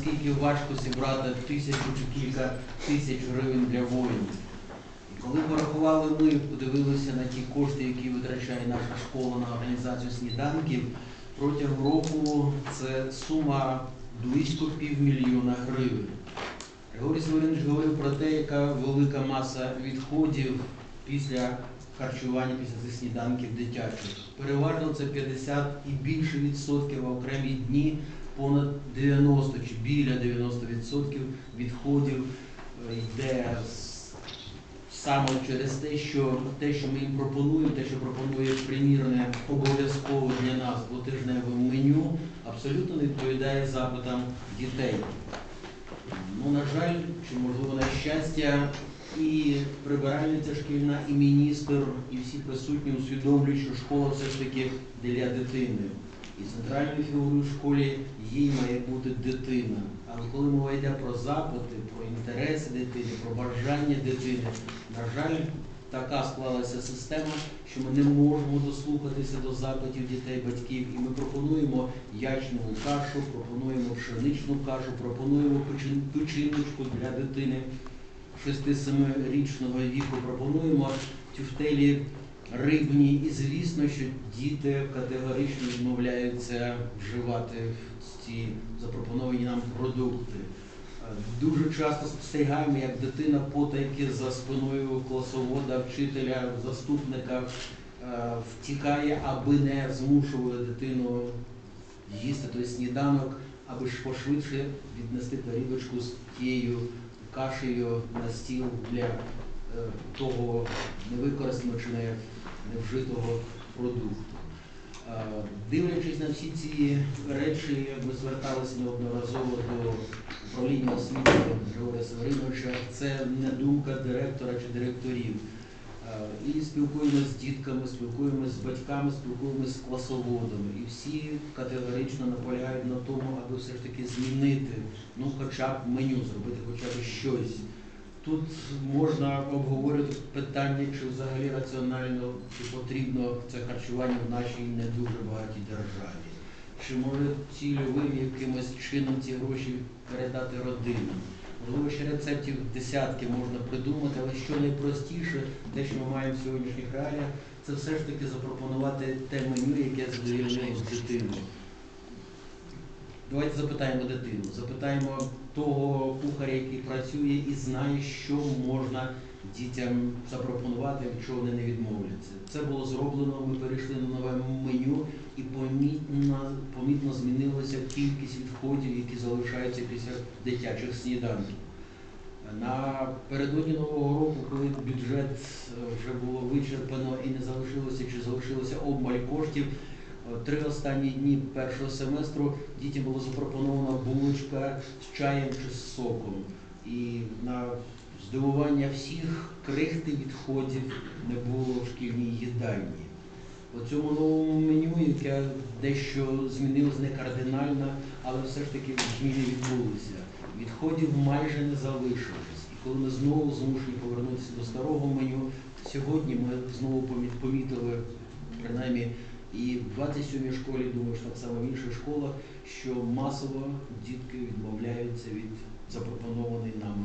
наскільки важко зібрати тисячу чи кілька тисяч гривень для воїнів. І коли порахували ми, подивилися на ті кошти, які витрачає наша школа на організацію сніданків, протягом року це сума близько півмільйона гривень. Григорій Северинович говорив про те, яка велика маса відходів після харчування, після цих сніданків дитячих. Переважно це 50 і більше відсотків, окремі дні понад 90 чи біля 90 відсотків відходів е, йде саме через те, що те, що ми їм пропонуємо, те, що пропонує примірне обов'язково для нас двотижневе меню, абсолютно не відповідає запитам дітей. Ну, на жаль, чи можливо на щастя, і прибиральниця шкільна, і міністр, і всі присутні усвідомлюють, що школа все ж таки для дитини. І центральною фігурою в школі їй має бути дитина. Але коли мова йде про запити, про інтереси дитини, про бажання дитини, на жаль, така склалася система, що ми не можемо дослухатися до запитів дітей, батьків, і ми пропонуємо ячневу кашу, пропонуємо пшеничну кашу, пропонуємо печин- печіночку для дитини 6-7-річного віку, пропонуємо тюфтелі рибні, і звісно, що діти категорично відмовляються вживати ці запропоновані нам продукти. Дуже часто спостерігаємо, як дитина потайки за спиною класовода, вчителя, заступника е, втікає, аби не змушували дитину їсти той сніданок, аби ж пошвидше віднести тарілочку з тією кашею на стіл для того невикористаного чи не невжитого продукту. Е, Дивлячись на всі ці речі, ми зверталися неодноразово до управління освіти Григорія Севериновича. Це не думка директора чи директорів. Е, І спілкуємося з дітками, спілкуємося з батьками, спілкуємося з класоводами. І всі категорично наполягають на тому, аби все ж таки змінити, ну хоча б меню, зробити хоча б щось. Тут можна обговорювати питання, чи взагалі раціонально чи потрібно це харчування в нашій не дуже багатій державі. Чи може цільовим якимось чином ці гроші передати родинам? Можливо, ще рецептів десятки можна придумати, але що найпростіше, те, що ми маємо в сьогоднішніх реаліях, це все ж таки запропонувати те меню, яке задовільняє дитину. Давайте запитаємо дитину, запитаємо того кухаря, який працює і знає, що можна дітям запропонувати, якщо вони не відмовляться. Це було зроблено, ми перейшли на нове меню і помітно, помітно змінилася кількість відходів, які залишаються після дитячих сніданків. Напередодні Нового року, коли бюджет е, вже було вичерпано і не залишилося чи залишилося обмаль коштів, три останні дні першого семестру дітям було запропонована булочка з чаєм чи з соком. І на здивування всіх крихти відходів не було в шкільній їдальні. У цьому новому меню, яке дещо змінилось не кардинально, але все ж таки зміни відбулися. Відходів майже не залишилось. І коли ми знову змушені повернутися до старого меню, сьогодні ми знову помі- помітили, принаймні, і в 27-й школі, думаю, що так само в інших школах, що масово дітки відмовляються від запропонованої нами